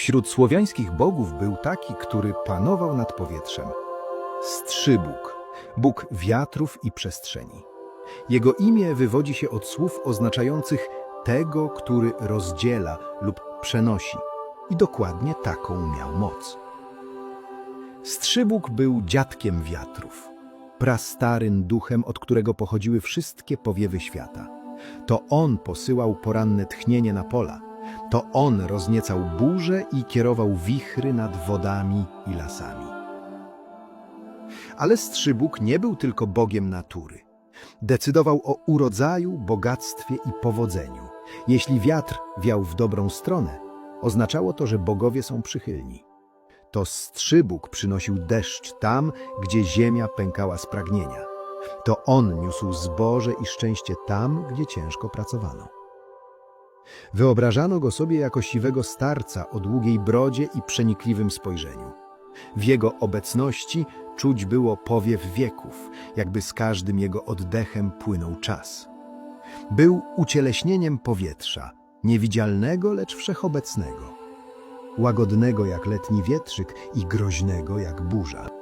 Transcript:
Wśród słowiańskich bogów był taki, który panował nad powietrzem. Strzybóg, bóg wiatrów i przestrzeni. Jego imię wywodzi się od słów oznaczających tego, który rozdziela lub przenosi. I dokładnie taką miał moc. Strzybóg był dziadkiem wiatrów, prastarym duchem, od którego pochodziły wszystkie powiewy świata. To on posyłał poranne tchnienie na pola. To on rozniecał burze i kierował wichry nad wodami i lasami. Ale Strzybóg nie był tylko bogiem natury. Decydował o urodzaju, bogactwie i powodzeniu. Jeśli wiatr wiał w dobrą stronę, oznaczało to, że bogowie są przychylni. To Strzybóg przynosił deszcz tam, gdzie ziemia pękała z pragnienia. To on niósł zboże i szczęście tam, gdzie ciężko pracowano. Wyobrażano go sobie jako siwego starca o długiej brodzie i przenikliwym spojrzeniu. W jego obecności czuć było powiew wieków, jakby z każdym jego oddechem płynął czas. Był ucieleśnieniem powietrza, niewidzialnego, lecz wszechobecnego. Łagodnego jak letni wietrzyk i groźnego jak burza.